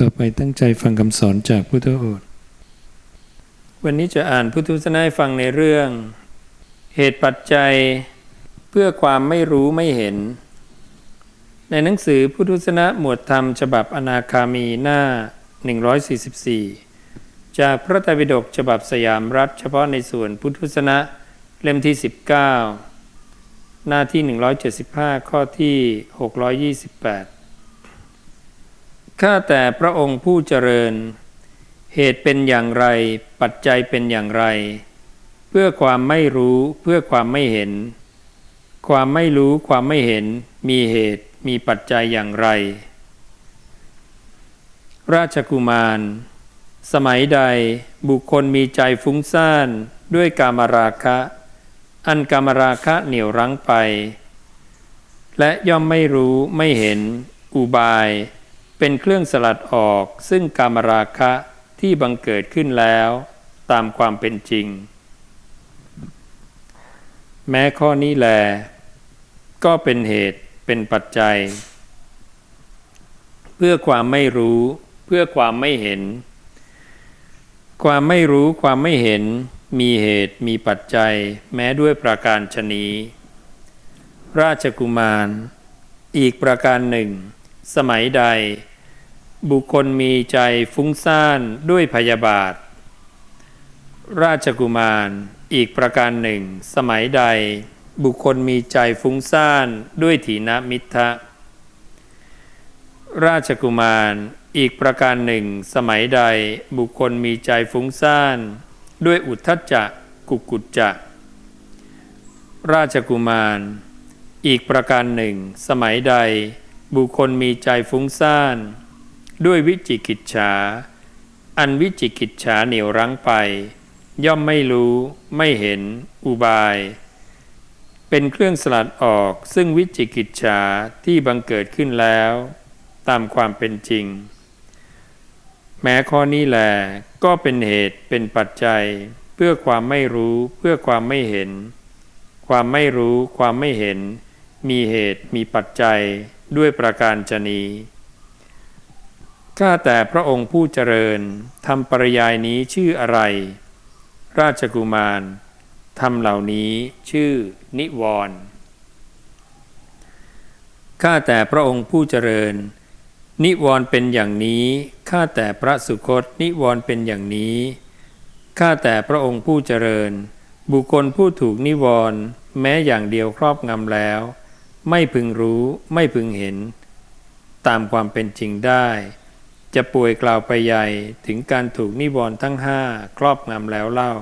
ต่อไปตั้งใจฟังคำสอนจากพุทธโอษฐ์วันนี้จะอ่านพุทธวจนะให้ฟังในเรื่อง เหตุปัจจัยเพื่อความไม่รู้ไม่เห็น ในหนังสือพุทธวจนะหมวดธรรมฉบับอนาคามีหน้า 144 จากพระไตรปิฎกฉบับสยามรัฐ เฉพาะในส่วนพุทธวจนะเล่มที่ 19 หน้าที่ 175 ข้อที่ 628 ข้าแต่พระองค์ผู้เจริญ เหตุเป็นอย่างไร ปัจจัยเป็นอย่างไร เพื่อความไม่รู้เพื่อความไม่เห็น ความไม่รู้ความไม่เห็น มีเหตุมีปัจจัยอย่างไร ราชกุมาร สมัยใดบุคคลมีใจฟุ้งซ่านด้วยกามราคะ อันกามราคะเหนี่ยวรั้งไป และย่อมไม่รู้ไม่เห็น อุบาย เป็นเครื่องสลัดออกซึ่งกามราคะที่บังเกิดขึ้นแล้วตามความเป็นจริง แม้ข้อนี้แล ก็เป็นเหตุเป็นปัจจัย เพื่อความไม่รู้เพื่อความไม่เห็น ความไม่รู้ความไม่เห็นมีเหตุมีปัจจัย แม้ด้วยประการชนีราชกุมาร อีกประการหนึ่ง สมัยใด บุคคลมีใจฟุ้งซ่านด้วยพยาบาท ราชกุมารอีกประการหนึ่ง สมัยใด บุคคลมีใจฟุ้งซ่านด้วยถีนมิทะราชกุมารอีกประการหนึ่ง สมัยใด บุคคลมีใจฟุ้งซ่านด้วยอุทธัจจะกุกุจจะ ราชกุมาร อีกประการหนึ่ง สมัยใด บุคคลมีใจฟุ้งซ่าน ด้วยวิจิกิจฉาอันวิจิกิจฉาเหนียวรั้งไป ย่อมไม่รู้ไม่เห็นอุบาย เป็นเครื่องสลัดออกซึ่งวิจิกิจฉาที่บังเกิดขึ้นแล้ว ตามความเป็นจริง แม้ข้อนี้แหลก็เป็นเหตุเป็นปัจจัย เพื่อความไม่รู้เพื่อความไม่เห็น ความไม่รู้ความไม่เห็น มีเหตุมีปัจจัยด้วยประการชนี ข้าแต่พระองค์ผู้เจริญทำปริยายนี้ชื่ออะไร ราชกุมารทำเหล่านี้ชื่อนิวรณ์ข้าแต่พระองค์ผู้เจริญ นิวรณ์เป็นอย่างนี้ข้าแต่พระสุคตนิวรณ์เป็นอย่างนี้ข้าแต่พระองค์ผู้เจริญ บุคคลผู้ถูกนิวรณ์แม้อย่างเดียวครอบงำแล้ว ไม่พึงรู้ไม่พึงเห็น ตามความเป็นจริงได้ จะป่วยกล่าวไปใหญ่ถึงการถูกนิวรณ์ทั้งห้าครอบงำแล้วเล่า